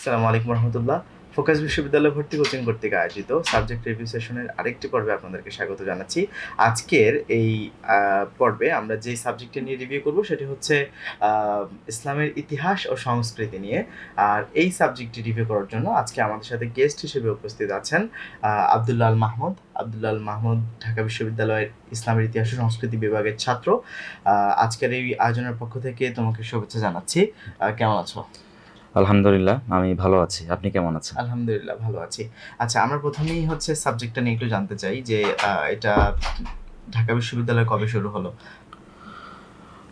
আসসালামু আলাইকুম রহমতুল্লাহ। ফোকাস বিশ্ববিদ্যালয় ভর্তি কোচিং কর্তৃক আয়োজিত সাবজেক্ট রিভিউ সেশনের আরেকটি পর্বে আপনাদেরকে স্বাগত জানাচ্ছি। আজকের এই পর্বে আমরা যে সাবজেক্টটি নিয়ে রিভিউ করব সেটি হচ্ছে ইসলামের ইতিহাস ও সংস্কৃতি নিয়ে। আর এই সাবজেক্টটি রিভিউ করার জন্য আজকে আমাদের সাথে গেস্ট হিসেবে উপস্থিত আছেন আল মাহমুদ। আবদুল্লাহ মাহমুদ ঢাকা বিশ্ববিদ্যালয়ের ইসলামের ইতিহাস ও সংস্কৃতি বিভাগের ছাত্র। আজকের এই আয়োজনের পক্ষ থেকে তোমাকে শুভেচ্ছা জানাচ্ছি। কেমন আছো? আলহামদুলিল্লাহ আমি ভালো আছি। আপনি কেমন আছেন? আলহামদুলিল্লাহ ভালো আছি। আচ্ছা আমরা প্রথমেই হচ্ছে সাবজেক্টটা নিয়ে একটু জানতে চাই যে এটা ঢাকা বিশ্ববিদ্যালয়ে কবে শুরু হলো?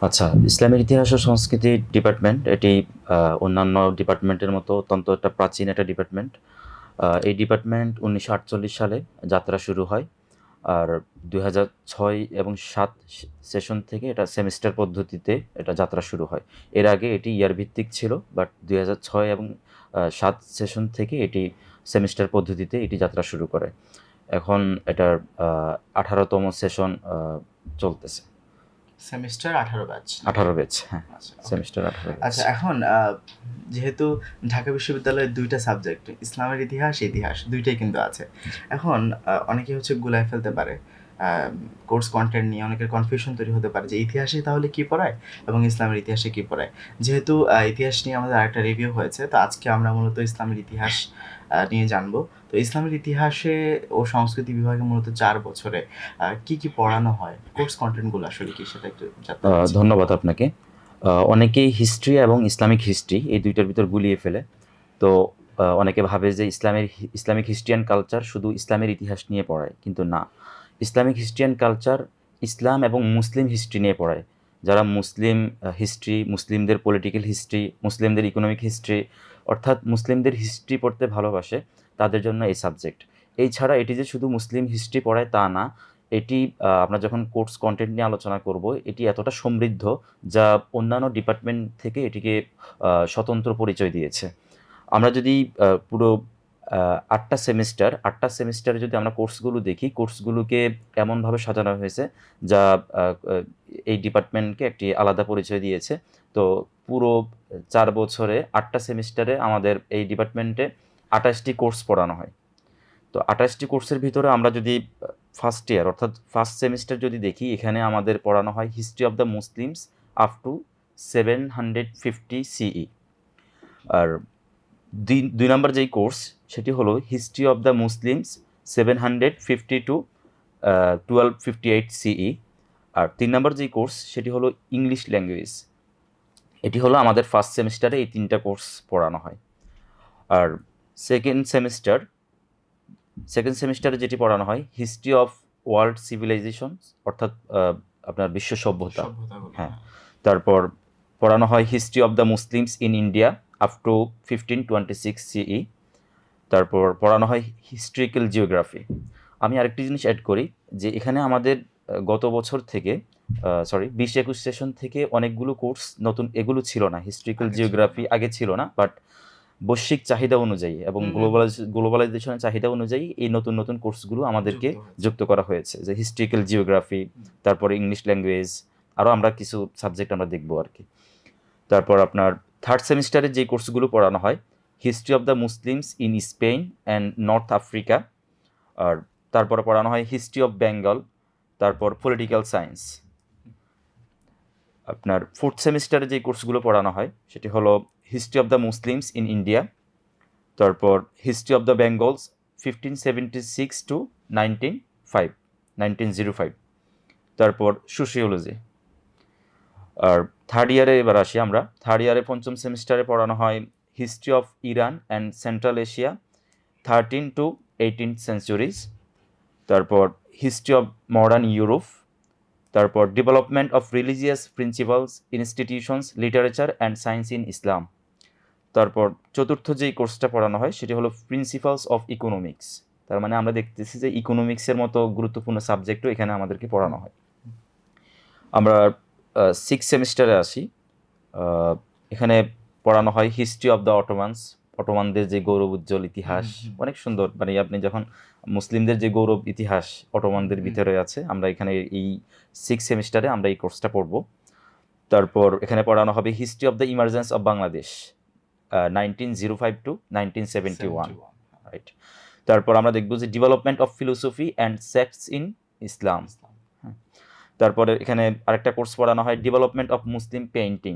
আচ্ছা ইসলামের ইতিহাস ও সংস্কৃতি ডিপার্টমেন্ট এটি অন্যান্য ডিপার্টমেন্টের মতো অত্যন্ত একটা প্রাচীন একটা ডিপার্টমেন্ট। এই ডিপার্টমেন্ট উনিশশো আটচল্লিশ সালে যাত্রা শুরু হয়। আর দুই ছয় এবং সাত সেশন থেকে এটা সেমিস্টার পদ্ধতিতে এটা যাত্রা শুরু হয়। এর আগে এটি ইয়ার ভিত্তিক ছিল, বাট দুই ছয় এবং সাত সেশন থেকে এটি সেমিস্টার পদ্ধতিতে এটি যাত্রা শুরু করে। এখন এটার আঠারোতম সেশন চলতেছে। সেমিস্টার আঠারো ব্যাচ আঠারো বেচ হ্যাঁ আচ্ছা সেমিস্টার আঠারো batch। আচ্ছা এখন যেহেতু ঢাকা বিশ্ববিদ্যালয়ের দুইটা সাবজেক্ট ইসলামের ইতিহাস ইতিহাস দুইটাই কিন্তু আছে। এখন আহ, অনেকে হচ্ছে গুলায় ফেলতে পারে। কোর্স কন্টেন্ট নিয়ে অনেকের কনফিউশন তৈরি হতে পারে যে ইতিহাসে তাহলে কি পড়ায় এবং ইসলামের ইতিহাসে কি পড়ায়। যেহেতু ইতিহাস নিয়ে আমাদের আরেকটা রিভিউ হয়েছে তো আজকে আমরা মূলত ইসলামের ইতিহাস নিয়ে জানব। তো ইসলামের ইতিহাসে ও সংস্কৃতি বিভাগে মূলত চার বছরে কি কি পড়ানো হয়? কোর্স কন্টেন্টগুলো আসলে কি সেটা একটু। ধন্যবাদ আপনাকে। অনেকেই হিস্ট্রি এবং ইসলামিক হিস্ট্রি এই দুইটার ভিতর গুলিয়ে ফেলে। তো অনেকে ভাবে যে ইসলামের ইসলামিক হিস্ট্রিয়ান কালচার শুধু ইসলামের ইতিহাস নিয়ে পড়ায় কিন্তু না। ইসলামিক হিস্ট্রিয়ান কালচার ইসলাম এবং মুসলিম হিস্ট্রি নিয়ে পড়ায়। যারা মুসলিম হিস্ট্রি মুসলিমদের পলিটিক্যাল হিস্ট্রি মুসলিমদের ইকোনমিক হিস্ট্রি অর্থাৎ মুসলিমদের হিস্ট্রি পড়তে ভালোবাসে, তাদের জন্য এই সাবজেক্ট এই ছাড়া এটি যে শুধু মুসলিম হিস্ট্রি পড়ায় তা না, এটি আমরা যখন কোর্স কন্টেন্ট নিয়ে আলোচনা করব, এটি এতটা সমৃদ্ধ যা অন্যান্য ডিপার্টমেন্ট থেকে এটিকে স্বতন্ত্র পরিচয় দিয়েছে। আমরা যদি পুরো আটটা সেমিস্টার আটটা সেমিস্টারে যদি আমরা কোর্সগুলো দেখি কোর্সগুলোকে এমনভাবে সাজানো হয়েছে যা এই ডিপার্টমেন্টকে একটি আলাদা পরিচয় দিয়েছে। তো পুরো চার বছরে আটটা সেমিস্টারে আমাদের এই ডিপার্টমেন্টে আঠাশটি কোর্স পড়ানো হয়। তো আঠাশটি কোর্সের ভিতরে আমরা যদি ফার্স্ট ইয়ার অর্থাৎ ফার্স্ট সেমিস্টার যদি দেখি, এখানে আমাদের পড়ানো হয় history of the Muslims up to seven hundred fifty CE আর দুই দুই নম্বর যেই কোর্স, সেটি হলো history of the Muslims seven hundred fifty to twelve fifty eight CE আর তিন নম্বর যেই কোর্স, সেটি হলো ইংলিশ ল্যাঙ্গুয়েজ এটি হলো আমাদের ফার্স্ট সেমিস্টারে এই তিনটা কোর্স পড়ানো হয়। আর সেকেন্ড সেমিস্টার সেকেন্ড সেমিস্টারে যেটি পড়ানো হয় হিস্ট্রি অফ ওয়ার্ল্ড সিভিলাইজেশন অর্থাৎ আপনার বিশ্ব সভ্যতা। হ্যাঁ। তারপর পড়ানো হয় history of the Muslims in India up to fifteen twenty six CE তারপর পড়ানো হয় হিস্ট্রিক্যাল জিওগ্রাফি আমি আরেকটি জিনিস অ্যাড করি যে এখানে আমাদের গত বছর থেকে সরি বিশ একুশ সেশন থেকে অনেকগুলো কোর্স নতুন এগুলো ছিল না। হিস্ট্রিক্যাল জিওগ্রাফি আগে ছিল না বাট বৈশ্বিক চাহিদা অনুযায়ী এবং। গ্লোবালাইজ গ্লোবালাইজেশনের চাহিদা অনুযায়ী এই নতুন নতুন কোর্সগুলো আমাদেরকে যুক্ত করা হয়েছে। যে হিস্ট্রিক্যাল জিওগ্রাফি তারপরে ইংলিশ ল্যাঙ্গুয়েজ আরও আমরা কিছু সাবজেক্ট আমরা দেখব আর কি। তারপর আপনার থার্ড সেমিস্টারে যে কোর্সগুলো পড়ানো হয় history of the Muslims in Spain and North Africa আর তারপরে পড়ানো হয় হিস্ট্রি অফ বেঙ্গল তারপর পলিটিক্যাল সায়েন্স আপনার ফোর্থ সেমিস্টারে যে কোর্সগুলো পড়ানো হয়, সেটি হলো history of the Muslims in India তারপর history of the Bengals fifteen seventy six to nineteen five nineteen zero five তারপর সোশিওলজি আর থার্ড ইয়ারে এবার আসি আমরা। থার্ড ইয়ারে পঞ্চম সেমিস্টারে পড়ানো হয় history of Iran and Central Asia thirteen to eighteen centuries তারপর হিস্ট্রি অফ মডার্ন ইউরোপ তারপর development of religious principles institutions literature and science in Islam তারপর চতুর্থ যেই কোর্সটা পড়ানো হয়, সেটি হলো প্রিন্সিপালস অফ ইকোনমিক্স তার মানে আমরা দেখতেছি যে ইকোনমিক্সের মতো গুরুত্বপূর্ণ সাবজেক্টও এখানে আমাদেরকে পড়ানো হয়। আমরা সিক্স সেমিস্টারে আসি। এখানে পড়ানো হয় হিস্ট্রি অফ দ্য অটোমানস অটোমানদের যে গৌরব উজ্জ্বল ইতিহাস। অনেক সুন্দর। মানে আপনি যখন মুসলিমদের যে গৌরব ইতিহাস অটোমানদের ভিতরে আছে আমরা এখানে এই সিক্স সেমিস্টারে আমরা এই কোর্সটা পড়ব। তারপর এখানে পড়ানো হবে history of the emergence of Bangladesh nineteen zero five to nineteen seventy one right তারপর আমরা দেখব যে development of philosophy and sects in Islam তারপরে এখানে আরেকটা কোর্স পড়ানো হয় development of Muslim painting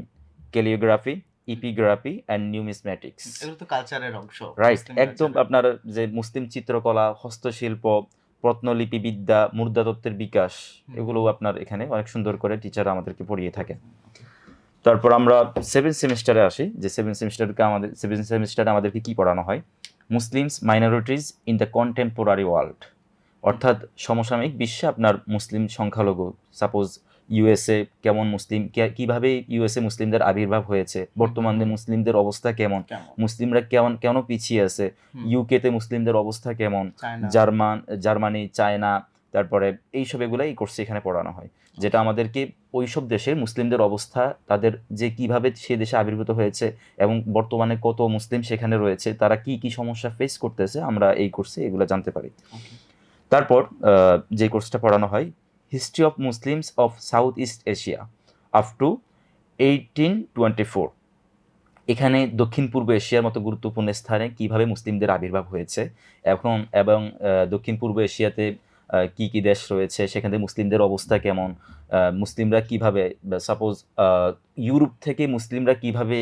calligraphy epigraphy and numismatics এগুলো তো কালচারের অংশ রাইট একদম আপনার যে মুসলিম চিত্রকলা হস্তশিল্প প্রত্নলিপি বিদ্যা মুদ্রাতত্ত্বের বিকাশ। এগুলো আপনার এখানে অনেক সুন্দর করে টিচার আমাদেরকে পড়িয়ে থাকেন। তারপর আমরা সেভেন সেমিস্টারে আসি যে সেভেন সেমিস্টারকে আমাদের সেভেন সেমিস্টারে আমাদেরকে কি পড়ানো হয়? Muslims minorities in the contemporary world অর্থাৎ সমসাময়িক বিশ্বে আপনার মুসলিম সংখ্যালঘু সাপোজ ইউএসএ কেমন মুসলিম কীভাবে ইউএসএ মুসলিমদের আবির্ভাব হয়েছে? বর্তমানে মুসলিমদের অবস্থা কেমন? মুসলিমরা কেমন কেন পিছিয়ে আছে? ইউকেতে মুসলিমদের অবস্থা কেমন? জার্মান জার্মানি চায়না তারপরে এইসব এগুলো এই কোর্সে এখানে পড়ানো হয়। যেটা আমাদেরকে ওইসব দেশে মুসলিমদের অবস্থা তাদের যে কীভাবে সে দেশে আবির্ভূত হয়েছে এবং বর্তমানে কত মুসলিম সেখানে রয়েছে তারা কি কি সমস্যা ফেস করতেছে আমরা এই কোর্সে এগুলো জানতে পারি। তারপর যে কোর্সটা পড়ানো হয় history of Muslims of South East Asia up to eighteen twenty four এখানে দক্ষিণ পূর্ব এশিয়ার মতো গুরুত্বপূর্ণ স্থানে কীভাবে মুসলিমদের আবির্ভাব হয়েছে এখন এবং দক্ষিণ পূর্ব এশিয়াতে কি কি দেশ রয়েছে সেখানে মুসলিমদের অবস্থা কেমন মুসলিমরা কীভাবে সাপোজ ইউরোপ থেকে মুসলিমরা কীভাবে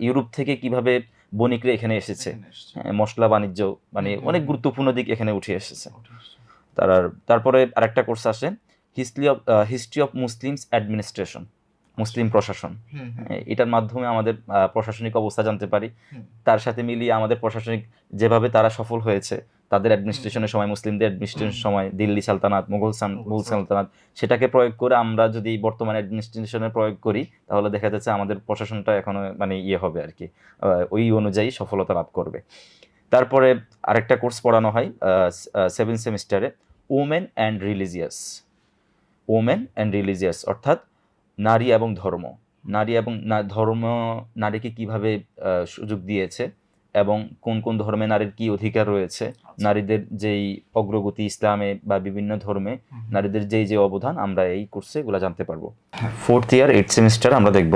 ইউরোপ থেকে কীভাবে বণিকরা এখানে এসেছে। হ্যাঁ, মশলা বাণিজ্য মানে অনেক গুরুত্বপূর্ণ দিক এখানে উঠে এসছে। তার তারপরে আরেকটা কোর্স আসে history of history of Muslims administration মুসলিম প্রশাসন। হ্যাঁ, এটার মাধ্যমে আমাদের প্রশাসনিক অবস্থা জানতে পারি। তার সাথে মিলিয়ে আমাদের প্রশাসনিক যেভাবে তারা সফল হয়েছে তাদের অ্যাডমিনিস্ট্রেশনের সময় মুসলিমদের অ্যাডমিনিস্ট্রেশনের সময় দিল্লি সালতানাত মুঘল মুঘল সালতানাত। সেটাকে প্রয়োগ করে আমরা যদি বর্তমান অ্যাডমিনিস্ট্রেশনে প্রয়োগ করি তাহলে দেখা যাচ্ছে আমাদের প্রশাসনটা এখনও মানে ইয়ে হবে আর কি ওই অনুযায়ী সফলতা লাভ করবে। তারপরে আরেকটা কোর্স পড়ানো হয় সেভেন সেমিস্টারে women and religious women and religious অর্থাৎ নারী এবং ধর্ম। নারী এবং ধর্ম নারীকে কীভাবে সুযোগ দিয়েছে এবং কোন কোন ধর্মে নারীর কি অধিকার রয়েছে? আচ্ছা। নারীদের যেই অগ্রগতি ইসলামে বা বিভিন্ন ধর্মে। নারীদের যেই যে অবদান আমরা এই কোর্সে এগুলো জানতে পারব। ফোর্থ ইয়ার এইট সেমিস্টার আমরা দেখব।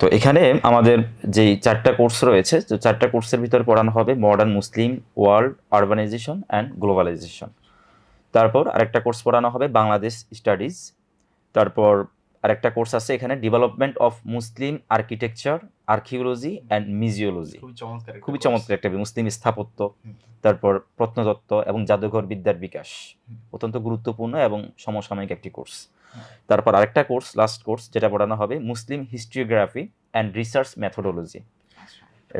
তো এখানে আমাদের যেই চারটা কোর্স রয়েছে তো চারটা কোর্সের ভিতরে পড়ানো হবে modern Muslim world urbanisation and globalisation তারপর আরেকটা কোর্স পড়ানো হবে বাংলাদেশ স্টাডিজ। তারপর আরেকটা কোর্স আছে এখানে development of Muslim architecture archaeology and museology খুবই চমৎকার একটা খুবই চমৎকার একটা মুসলিম স্থাপত্য। তারপর প্রত্নতত্ত্ব এবং জাদুঘর বিদ্যার বিকাশ। অত্যন্ত গুরুত্বপূর্ণ এবং সমসাময়িক একটি কোর্স। তারপর আরেকটা কোর্স লাস্ট কোর্স যেটা পড়ানো হবে Muslim historiography and research methodology.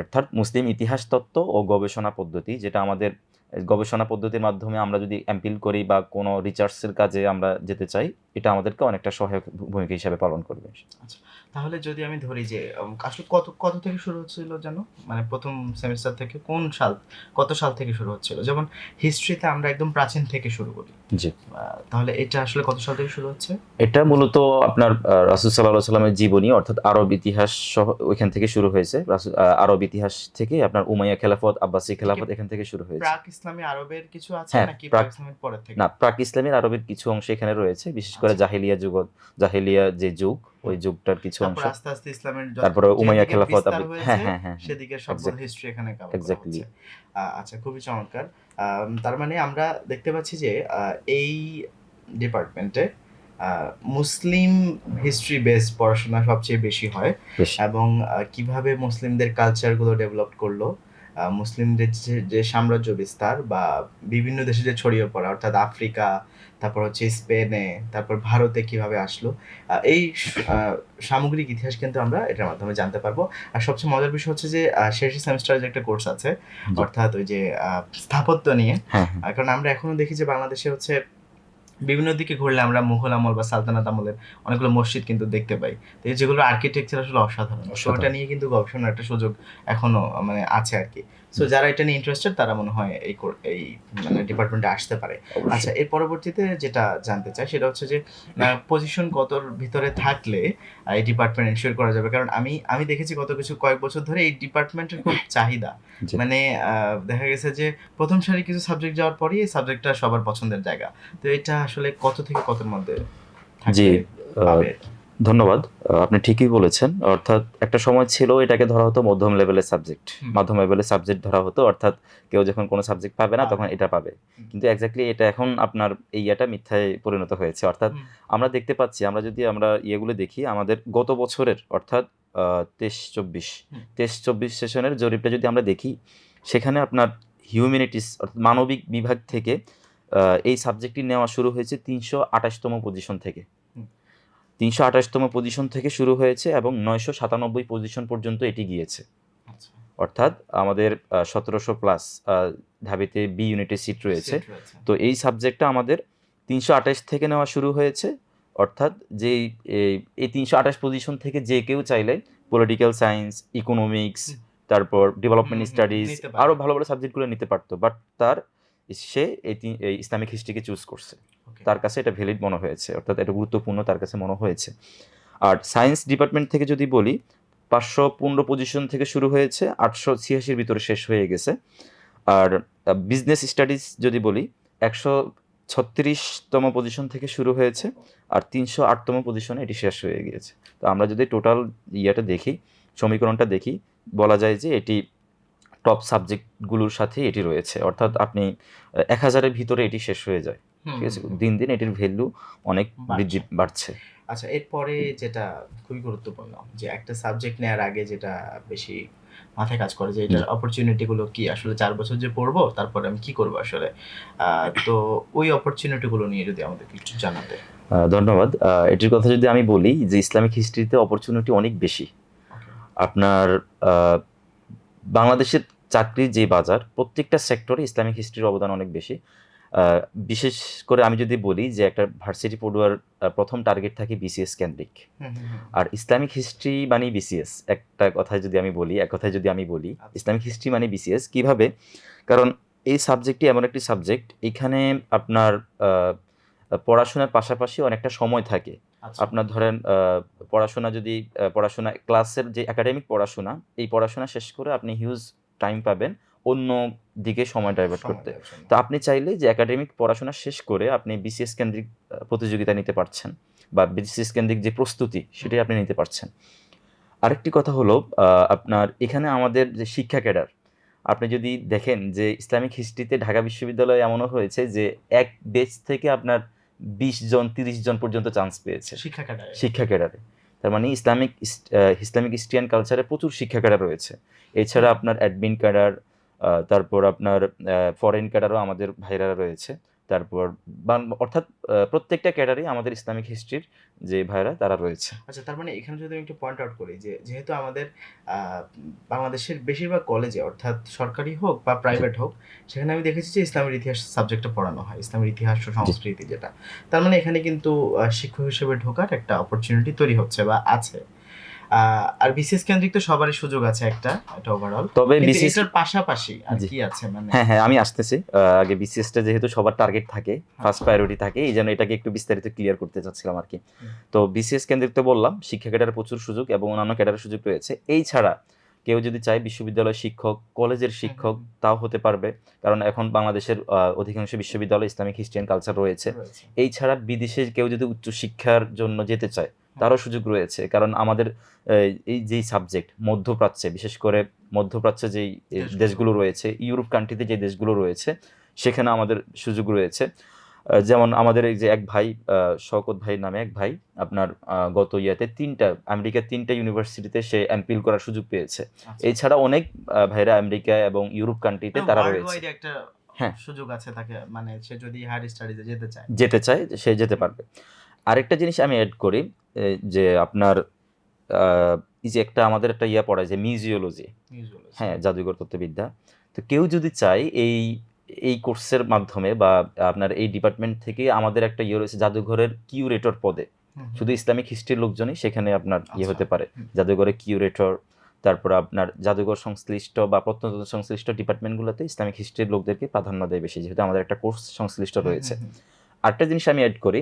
অর্থাৎ মুসলিম ইতিহাস তত্ত্ব ও গবেষণা পদ্ধতি যেটা আমাদের গবেষণা পদ্ধতির মাধ্যমে আমরা যদি অ্যাম্পিল করি বা কোনো রিসার্চের কাজে আমরা যেতে চাই এটা আমাদেরকে অনেকটা সহায়ক ভূমিকা হিসাবে পালন করবে। তাহলে যদি আমি ধরি যে আসলে কত কত থেকে শুরু হচ্ছিল যেন? মানে প্রথম সেমিস্টার থেকে কোন সাল কত সাল থেকে শুরু হচ্ছিল? যেমন হিস্ট্রিতে আমরা একদম প্রাচীন থেকে শুরু করি। জি। তাহলে এটা আসলে কত সাল থেকে শুরু হচ্ছে? এটা মূলত আপনার রাসুল সাল্লাহ সাল্লামের জীবনী অর্থাৎ আরব ইতিহাস সহ ওইখান থেকে শুরু হয়েছে। আরব ইতিহাস থেকে আপনার উমাইয়া খেলাফত আব্বাসী খেলাফত এখান থেকে শুরু হয়েছে। প্রাক ইসলামী আরবের কিছু আছে হ্যাঁ, নাকি প্রাক- ইসলামের পরের থেকে? না প্রাক ইসলামের আরবের কিছু অংশ এখানে রয়েছে বিশেষ করে। জাহিলিয়া যুগ জাহিলিয়া যে যুগ ওই যুগটার কিছু অংশ আস্তে আস্তে ইসলামের তারপরে উমাইয়া খেলাফত হ্যাঁ হ্যাঁ হ্যাঁ হ্যাঁ। সেদিকে Exactly. হিস্ট্রি এখানে কভার Exactly. আচ্ছা খুবই চমৎকার তার মানে আমরা দেখতে পাচ্ছি যে এই ডিপার্টমেন্টে মুসলিম হিস্ট্রি বেস পড়াশোনা সবচেয়ে বেশি হয় এবং কীভাবে মুসলিমদের কালচারগুলো ডেভেলপ করল মুসলিমদের যে- যে সাম্রাজ্য বিস্তার বা বিভিন্ন দেশে যে ছড়িয়ে পড়া অর্থাৎ আফ্রিকা তারপর হচ্ছে স্পেনে তারপর ভারতে কীভাবে আসলো এই সামগ্রিক ইতিহাস কিন্তু আমরা এটার মাধ্যমে জানতে পারব। আর সবচেয়ে মজার বিষয় হচ্ছে যে শেষ সেমিস্টারে যে একটা কোর্স আছে অর্থাৎ ওই যে আহ, স্থাপত্য নিয়ে হ্যাঁ হ্যাঁ। কারণ আমরা এখনও দেখি যে বাংলাদেশে হচ্ছে বিভিন্ন দিকে ঘুরলে আমরা মুঘল আমল বা সালতানাত আমলের অনেকগুলো মসজিদ কিন্তু দেখতে পাই। তো এই যেগুলো আর্কিটেকচার আসলে অসাধারণ। ওটা নিয়ে কিন্তু গবেষণার একটা সুযোগ এখনও মানে আছে আর কি। সো যারা এটা নিয়ে ইন্টারেস্টেড তারা মনে হয় এই এই মানে ডিপার্টমেন্টে আসতে পারে। আচ্ছা এর পরবর্তীতে যেটা জানতে চাই সেটা হচ্ছে যে পজিশন কতর ভিতরে থাকলে এই ডিপার্টমেন্ট এনশিওর করা যাবে? কারণ আমি আমি দেখেছি গত কিছু কয়েক বছর ধরে এই ডিপার্টমেন্টের খুব চাহিদা। মানে দেখা গেছে যে প্রথম সারি কিছু সাবজেক্ট যাওয়ার পরেই এই সাবজেক্টটা সবার পছন্দের জায়গা। তো এটা আসলে কত থেকে কতর মধ্যে জি? ধন্যবাদ। আপনি ঠিকই বলেছেন। অর্থাৎ একটা সময় ছিল এটাকে ধরা হতো মধ্যম লেভেলের সাবজেক্ট মাধ্যম লেভেলের সাবজেক্ট ধরা হতো। অর্থাৎ কেউ যখন কোনো সাবজেক্ট পাবে না তখন এটা পাবে। কিন্তু এক্স্যাক্টলি এটা এখন আপনার এই ইয়েটা মিথ্যায় পরিণত হয়েছে। অর্থাৎ আমরা দেখতে পাচ্ছি আমরা যদি আমরা ইয়েগুলো দেখি আমাদের গত বছরের অর্থাৎ তেইশ চব্বিশ। তেইশ চব্বিশ সেশনের জরিপটা যদি আমরা দেখি সেখানে আপনার হিউম্যানিটিস অর্থাৎ মানবিক বিভাগ থেকে এই সাবজেক্টটি নেওয়া শুরু হয়েছে তিনশো আঠাশতম পজিশন থেকে। তিনশো আঠাশতম পজিশন থেকে শুরু হয়েছে এবং নয়শো সাতানব্বই পজিশন পর্যন্ত এটি গিয়েছে। আচ্ছা। অর্থাৎ আমাদের সতেরোশো প্লাস ঢাবিতে বি ইউনিটের সিট রয়েছে। তো এই সাবজেক্টটা আমাদের তিনশো আঠাশ থেকে নেওয়া শুরু হয়েছে। অর্থাৎ যে এই- তিনশো আঠাশ পজিশন থেকে যে কেউ চাইলে পলিটিক্যাল সায়েন্স ইকোনমিক্স তারপর ডেভেলপমেন্ট স্টাডিজ আরও ভালো ভালো সাবজেক্টগুলো নিতে পারতো। বাট তার সে এই ইসলামিক হিস্ট্রিকে চুজ করছে. তার কাছে এটা ভ্যালিড মনে হয়েছে, অর্থাৎ এটা গুরুত্বপূর্ণ তার কাছে মনে হয়েছে। আর সায়েন্স ডিপার্টমেন্ট থেকে যদি বলি, পাঁচশো পনেরো পজিশন থেকে শুরু হয়েছে, আটশো ছিয়াশির ভিতরে শেষ হয়ে গেছে। আর বিজনেস স্টাডিজ যদি বলি, একশো ছত্রিশতম পজিশন থেকে শুরু হয়েছে, আর তিনশো আটতম পজিশনে এটি শেষ হয়ে গিয়েছে। তো আমরা যদি টোটাল ইয়েটা দেখি, সমীকরণটা দেখি, বলা যায় যে এটি টপ সাবজেক্টগুলোর সাথে এটি রয়েছে, অর্থাৎ আপনি এক হাজারের ভিতরে এটি শেষ হয়ে যায়। ঠিক আছে। দিন দিন এটির ভ্যালু অনেক। বৃদ্ধি বাড়ছে। আচ্ছা এরপরে যেটা খুবই গুরুত্বপূর্ণ যে একটা সাবজেক্ট নেওয়ার আগে যেটা বেশি মাথায় কাজ করে যে এটার অপরচুনিটি গুলো কি? আসলে চার বছর যে পড়ব তারপরে আমি কি করব আসলে? তো ওই অপরচুনিটি গুলো নিয়ে যদি আমাদেরকে একটু জানাতে। ধন্যবাদ। এটির কথা যদি আমি বলি যে ইসলামিক হিস্ট্রিতে অপরচুনিটি অনেক বেশি। আপনার আহ, বাংলাদেশের চাকরির যে বাজার প্রত্যেকটা সেক্টরে ইসলামিক হিস্ট্রির অবদান অনেক বেশি। বিশেষ করে আমি যদি বলি যে একটা ভার্সিটি পড়ুয়ার প্রথম টার্গেট থাকে বিসিএস কেন্দ্রিক। আর ইসলামিক হিস্ট্রি মানে বিসিএস একটা কথায় যদি আমি বলি এক কথায় যদি আমি বলি আচ্ছা। ইসলামিক হিস্ট্রি মানে বিসিএস কীভাবে কারণ এই সাবজেক্টটি এমন একটি সাবজেক্ট এখানে আপনার পড়াশোনার পাশাপাশি অনেকটা সময় থাকে আচ্ছা। আপনার ধরেন পড়াশোনা যদি পড়াশোনা ক্লাসের যে একাডেমিক পড়াশোনা এই পড়াশোনা শেষ করে আপনি হিউজ টাইম পাবেন অন্য দিকে সময় ডাইভার্ট করতে। তো আপনি চাইলে যে একাডেমিক পড়াশোনা শেষ করে আপনি বিসিএস কেন্দ্রিক প্রতিযোগিতা নিতে পারছেন বা বিসিএস কেন্দ্রিক যে প্রস্তুতি সেটাই আপনি নিতে পারছেন। আরেকটি কথা হলো আপনার এখানে আমাদের যে শিক্ষা ক্যাডার আপনি যদি দেখেন যে ইসলামিক হিস্ট্রিতে ঢাকা বিশ্ববিদ্যালয়ে এমনও হয়েছে যে এক বেচ থেকে আপনার বিশ জন তিরিশ জন পর্যন্ত চান্স পেয়েছে। শিক্ষা ক্যাডারে। শিক্ষা ক্যাডারে। তার মানে ইসলামিক ইসলামিক হিস্ট্রিয়ান কালচারে প্রচুর শিক্ষা ক্যাডার রয়েছে। এছাড়া আপনার অ্যাডমিন ক্যাডার তারপর আপনার ফরেন ক্যাডারও আমাদের ভাইরা রয়েছে। তারপর অর্থাৎ প্রত্যেকটা ক্যাডারে আমাদের ইসলামিক হিস্ট্রির যে ভাইরা তারা রয়েছে। আচ্ছা তার মানে এখানে যদি আমি একটু পয়েন্ট আউট করি যে যেহেতু আমাদের বাংলাদেশের বেশিরভাগ কলেজে অর্থাৎ সরকারি হোক বা প্রাইভেট হোক সেখানে আমি দেখেছি যে ইসলামের ইতিহাস সাবজেক্টটা পড়ানো হয়। ইসলামের ইতিহাস ও সংস্কৃতি যেটা। তার মানে এখানে কিন্তু শিক্ষক হিসেবে ঢোকার একটা অপরচুনিটি তৈরি হচ্ছে বা আছে। আর বিসিএস কেন্দ্রিক তো সবারই সুযোগ আছে একটা এটা ওভারঅল তবে বিসিএস এর পাশাপাশি আর কি আছে মানে? হ্যাঁ হ্যাঁ আমি আসতেছি। আগে বিসিএস টা যেহেতু সবার টার্গেট থাকে ফার্স্ট প্রায়োরিটি থাকে এই জন্য এটাকে একটু বিস্তারিত ক্লিয়ার করতে চাচ্ছিলাম আর কি। তো বিসিএস কেন্দ্রিক তো বললাম শিক্ষা ক্যাডারের প্রচুর সুযোগ এবং অন্যান্য ক্যাডারের সুযোগ রয়েছে। এই ছাড়া কেউ যদি চায় বিশ্ববিদ্যালয় শিক্ষক কলেজের শিক্ষক তাও হতে পারবে। কারণ এখন বাংলাদেশের অধিকাংশ বিশ্ববিদ্যালয় ইসলামিক হিস্ট্রিয়ান কালচার রয়েছে। রয়েছে। এই ছাড়া বিদেশে কেউ যদি উচ্চ শিক্ষার জন্য যেতে চায় তারও সুযোগ রয়েছে কারণ আমাদের এই যেই সাবজেক্ট মধ্যপ্রাচ্যে বিশেষ করে মধ্যপ্রাচ্যে যেই দেশগুলো। রয়েছে ইউরোপ কান্ট্রিতে যে দেশগুলো রয়েছে সেখানে আমাদের সুযোগ রয়েছে যেমন আমাদের এই যে এক ভাই শওকত ভাই নামে এক ভাই আপনার গত ইয়াতে তিনটা আমেরিকার তিনটা ইউনিভার্সিটিতে সে এমপিল করার সুযোগ পেয়েছে আচ্ছা। এছাড়া অনেক ভাইরা আমেরিকা এবং ইউরোপ কান্ট্রিতে তারা রয়েছে একটা হ্যাঁ। সুযোগ আছে তাকে মানে সে যদি হায়ার স্টাডিজে যেতে চায় যেতে চায় সে যেতে পারবে আরেকটা জিনিস আমি অ্যাড করি যে আপনার এই যে একটা আমাদের একটা ইয়া পড়ায় যে মিউজিওলজি হ্যাঁ জাদুঘর তত্ত্ববিদ্যা তো কেউ যদি চায় এই এই কোর্সের মাধ্যমে বা আপনার এই ডিপার্টমেন্ট থেকে আমাদের একটা ইয়ে রয়েছে জাদুঘরের কিউরেটর পদে। শুধু ইসলামিক হিস্ট্রির লোকজনই সেখানে আপনার ইয়ে আচ্ছা। হতে পারে। জাদুঘরের কিউরেটর তারপর আপনার জাদুঘর সংশ্লিষ্ট বা প্রত্নতত্ত্ব সংশ্লিষ্ট ডিপার্টমেন্টগুলোতে ইসলামিক হিস্ট্রির লোকদেরকে প্রাধান্য দেয় বেশি যেহেতু আমাদের একটা কোর্স সংশ্লিষ্ট রয়েছে। আরেকটা জিনিস আমি অ্যাড করি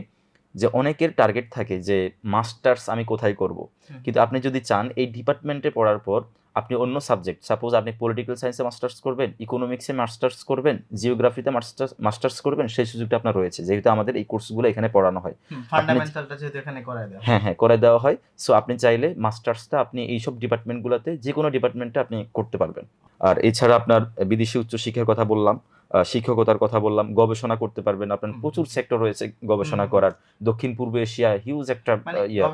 যে অনেকের টার্গেট থাকে যে মাস্টার্স আমি কোথায় করব। কিন্তু আপনি যদি চান এই ডিপার্টমেন্টে পড়ার পর আপনি অন্য সাবজেক্ট সাপোজ আপনি পলিটিক্যাল সায়েন্সে মাস্টার্স করবেন ইকোনমিক্সে মাস্টার্স করবেন জিওগ্রাফিতে মাস্টার্স মাস্টার্স করবেন সেই সুযোগটা আপনার রয়েছে। যেহেতু আমাদের এই কোর্সগুলো এখানে পড়ানো হয়। যেহেতু এখানে করায় হ্যাঁ। হ্যাঁ করে দেওয়া হয়। সো আপনি চাইলে মাস্টার্সটা আপনি এইসব ডিপার্টমেন্টগুলোতে যে কোনো ডিপার্টমেন্টে আপনি করতে পারবেন। আর এছাড়া আপনার বিদেশি উচ্চশিক্ষার কথা বললাম। শিক্ষকতার কথা বললাম গবেষণা করতে পারবেন আপনার প্রচুর সেক্টর রয়েছে গবেষণা করার। দক্ষিণ পূর্ব এশিয়া হিউজ একটা মানে ইয়া।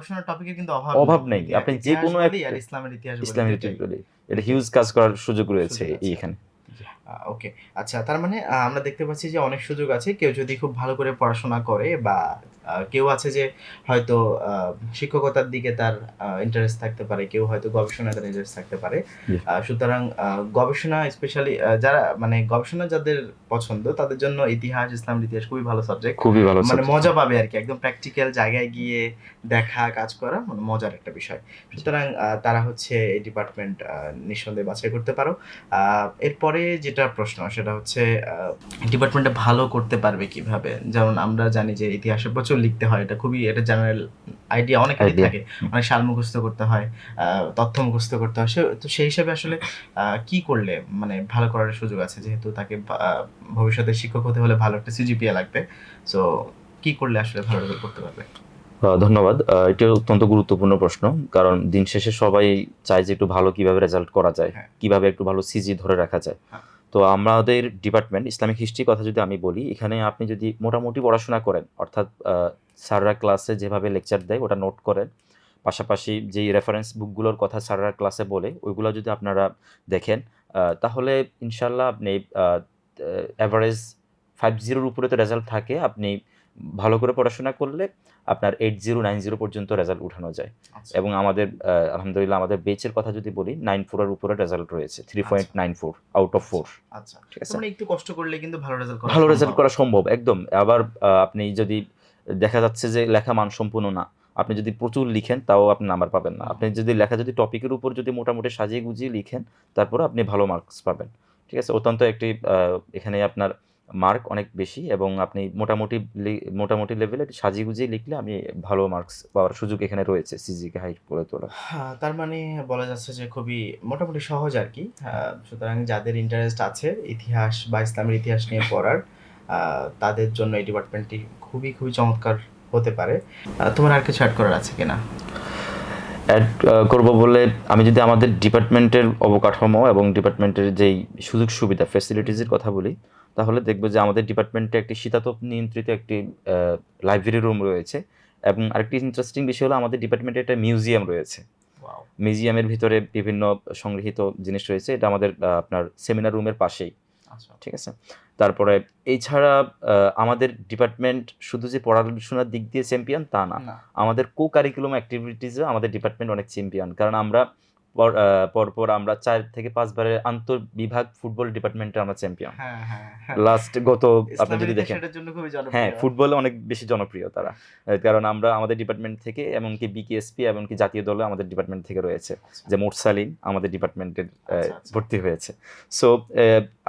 অভাব নেই। আপনি যে কোনো ইসলাম ইসলামের ইতিহাস ইসলামের। এটা হিউজ কাজ করার সুযোগ রয়েছে এইখানে। ওকে আচ্ছা তার মানে আমরা দেখতে পাচ্ছি যে অনেক সুযোগ আছে। কেউ যদি খুব ভালো করে পড়াশোনা করে বা কেউ আছে যে হয়তো আহ, শিক্ষকতার দিকে তার ইন্টারেস্ট থাকতে পারে কেউ হয়তো গবেষণায় তার ইন্টারেস্ট থাকতে পারে। সুতরাং গবেষণা স্পেশালি যারা মানে গবেষণা যাদের পছন্দ তাদের জন্য ইতিহাস ইসলামের ইতিহাস খুবই ভালো সাবজেক্ট খুবই ভালো মানে মজা পাবে আর কি একদম প্র্যাকটিক্যাল জায়গায় গিয়ে দেখা কাজ করা মানে মজার একটা বিষয়। সুতরাং তারা হচ্ছে এই ডিপার্টমেন্ট নিঃসন্দেহে বাছাই করতে পারো। আহ, এরপরে যেটা প্রশ্ন সেটা হচ্ছে ডিপার্টমেন্টে ভালো করতে পারবে কীভাবে? যেমন আমরা জানি যে ইতিহাসে প্রচুর লিখতে হয় এটা খুবই এটা জেনারেল আইডিয়া অনেক. থাকে। অনেক সাল মুখস্থ করতে হয় তথ্য মুখস্থ করতে হয়। তো সেই হিসাবে আসলে কি করলে মানে ভালো করার সুযোগ আছে? যেহেতু তাকে ভবিষ্যতে শিক্ষক হতে হলে ভালো একটা সিজিপিএ লাগবে। সো কি করলে আসলে ভালো করে করতে পারবে? ধন্যবাদ। এটা অত্যন্ত গুরুত্বপূর্ণ প্রশ্ন। কারণ দিন শেষে সবাই চায় যে একটু ভালো কীভাবে রেজাল্ট করা যায় হ্যাঁ। কীভাবে একটু ভালো সিজি ধরে রাখা যায়। হ্যাঁ। তো আমাদের ডিপার্টমেন্ট ইসলামিক হিস্ট্রির কথা যদি আমি বলি, এখানে আপনি যদি মোটামুটি পড়াশোনা করেন, অর্থাৎ স্যাররা ক্লাসে যেভাবে লেকচার দেয় ওটা নোট করেন, পাশাপাশি যেই রেফারেন্স বুকগুলোর কথা স্যাররা ক্লাসে বলে, ওইগুলো যদি আপনারা দেখেন তাহলে ইনশাল্লাহ আপনি অ্যাভারেজ ফাইভ জিরোর উপরে তো রেজাল্ট থাকে, আপনি ভালো করে পড়াশোনা করলে আপনার এইট জিরো নাইন জিরো পর্যন্ত রেজাল্ট উঠানো যায়। আচ্ছা। এবং আমাদের আলহামদুলিল্লাহ আমাদের বেচের কথা যদি বলি নাইন ফোরের উপরে রেজাল্ট রয়েছে three point nine four out of four আচ্ছা। ঠিক আছে? মানে একটু কষ্ট করলে কিন্তু ভালো রেজাল্ট ভালো রেজাল্ট করা সম্ভব একদম। আবার আপনি যদি দেখা যাচ্ছে যে লেখা মানসম্পন্ন না আপনি যদি প্রচুর লিখেন তাও আপনি নাম্বার পাবেন না। আপনি যদি লেখা যদি টপিকের উপর যদি মোটামুটি সাজিয়ে গুজিয়ে লিখেন তারপরে আপনি ভালো মার্কস পাবেন। ঠিক আছে? অত্যন্ত একটি আহ, এখানে আপনার মার্ক অনেক বেশি এবং আপনি মোটামুটি মোটামুটি লেভেলে সাজিয়ে গুজিয়ে লিখলে আমি ভালো মার্কস পাওয়ার সুযোগ এখানে রয়েছে সিজিকে হাইট করে তোলা হ্যাঁ, তার মানে বলা যাচ্ছে যে খুবই মোটামুটি সহজ আর কি। সুতরাং যাদের ইন্টারেস্ট আছে ইতিহাস বা ইসলামের ইতিহাস নিয়ে পড়ার তাদের জন্য এই ডিপার্টমেন্টটি খুবই খুবই চমৎকার হতে পারে। তোমার আর কিছু অ্যাড করার আছে কিনা? অ্যাড করব বলে আমি যদি আমাদের ডিপার্টমেন্টের অবকাঠামো এবং ডিপার্টমেন্টের যেই সুযোগ সুবিধা ফ্যাসিলিটিসের কথা বলি তাহলে দেখব যে আমাদের ডিপার্টমেন্টে একটি শীতাতপ নিয়ন্ত্রিত একটি লাইব্রেরি রুম রয়েছে এবং আরেকটি ইন্টারেস্টিং বিষয় হলো আমাদের ডিপার্টমেন্টে একটা মিউজিয়াম রয়েছে। মিউজিয়ামের ভিতরে বিভিন্ন সংগৃহীত জিনিস রয়েছে। এটা আমাদের আপনার সেমিনার রুমের পাশেই। আচ্ছা। ঠিক আছে? তারপরে এছাড়া আমাদের ডিপার্টমেন্ট শুধু যে পড়াশোনার দিক দিয়ে চ্যাম্পিয়ন তা না। আমাদের কো কারিকুলাম অ্যাক্টিভিটিসে আমাদের ডিপার্টমেন্ট অনেক চ্যাম্পিয়ন কারণ আমরা পরপর আমরা চার থেকে পাঁচবারের আন্তর বিভাগ ফুটবল ডিপার্টমেন্টে আমরা চ্যাম্পিয়ন হ্যাঁ হ্যাঁ হ্যাঁ। লাস্ট গত আপনি যদি দেখেন। হ্যাঁ ফুটবলে অনেক বেশি জনপ্রিয় তারা। কারণ আমরা আমাদের ডিপার্টমেন্ট থেকে এমনকি বিকেএসপি এমনকি জাতীয় দলে আমাদের ডিপার্টমেন্ট থেকে রয়েছে। আচ্ছা। যে মোরসালিন আমাদের ডিপার্টমেন্টের আচ্ছা, আচ্ছা। ভর্তি হয়েছে। সো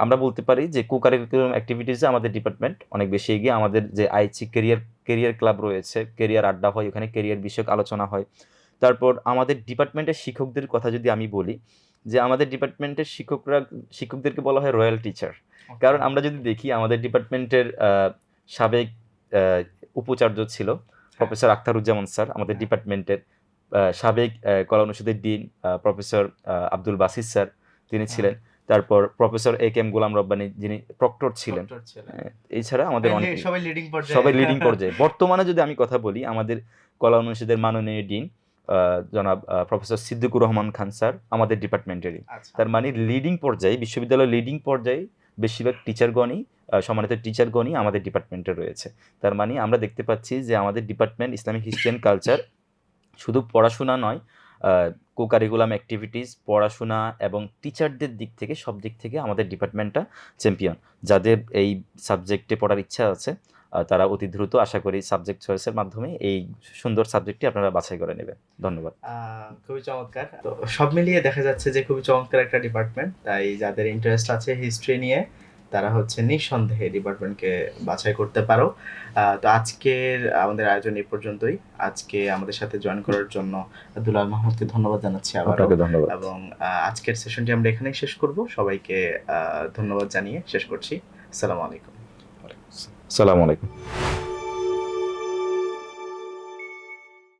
আমরা বলতে পারি যে কো কারিকুলাম অ্যাক্টিভিটিসে আমাদের ডিপার্টমেন্ট অনেক বেশি এগিয়ে। আমাদের যে আইচি কেরিয়ার কেরিয়ার ক্লাব রয়েছে কেরিয়ার আড্ডা হয় ওখানে কেরিয়ার বিষয়ক আলোচনা হয়। তারপর আমাদের ডিপার্টমেন্টের শিক্ষকদের কথা যদি আমি বলি যে আমাদের ডিপার্টমেন্টের শিক্ষকরা শিক্ষকদেরকে বলা হয় রয়্যাল টিচার কারণ আমরা যদি দেখি আমাদের ডিপার্টমেন্টের সাবেক উপাচার্য ছিল প্রফেসর আখতারুজ্জামান স্যার আমাদের হ্যাঁ। ডিপার্টমেন্টের সাবেক আহ, কলা অনুষদের dean professor Abdul Basir sir তিনি হ্যাঁ। ছিলেন। তারপর professor A K M Golam Rabbani যিনি প্রক্টর ছিলেন। এছাড়া আমাদের অনেক সবাই লিডিং পর্যায়ে। সবাই লিডিং পর্যায়ে। বর্তমানে যদি আমি কথা বলি আমাদের কলা অনুষদের মাননীয় ডিন জনাব প্রফেসর সিদ্দিকুর রহমান খান স্যার আমাদের ডিপার্টমেন্টেরই। আচ্ছা। তার মানে লিডিং পর্যায়ে বিশ্ববিদ্যালয়ের লিডিং পর্যায়ে বেশিরভাগ টিচারগণই সম্মানিত টিচারগণই আমাদের ডিপার্টমেন্টে রয়েছে। তার মানে আমরা দেখতে পাচ্ছি যে আমাদের department Islamic history and culture শুধু পড়াশোনা নয় কো কারিকুলাম অ্যাক্টিভিটিস পড়াশোনা এবং টিচারদের দিক থেকে সব দিক থেকে আমাদের ডিপার্টমেন্টটা চ্যাম্পিয়ন যাদের এই সাবজেক্টে পড়ার ইচ্ছা আছে তারা অতি দ্রুত আশা করি সাবজেক্ট চয়েসের মাধ্যমে এই সুন্দর সাবজেক্টটি আপনারা বাছাই করে নেবেন। ধন্যবাদ। খুবই চমৎকার। তো সব মিলিয়ে দেখা যাচ্ছে যে খুবই চমৎকার একটা ডিপার্টমেন্ট তাই যাদের ইন্টারেস্ট আছে হিস্ট্রি নিয়ে তারা হচ্ছে নিঃসন্দেহে ডিপার্টমেন্টকে বাছাই করতে পারো। তো আজকের আমাদের আয়োজন এই পর্যন্তই। আজকে আমাদের সাথে জয়েন করার জন্য দুলাল মাহমুদকে ধন্যবাদ জানাচ্ছি আপনাকে ধন্যবাদ। এবং আজকের সেশনটি আমরা এখানেই শেষ করব। সবাইকে ধন্যবাদ জানিয়ে শেষ করছি। আসসালামু আলাইকুম। সালাম আলাইকুম।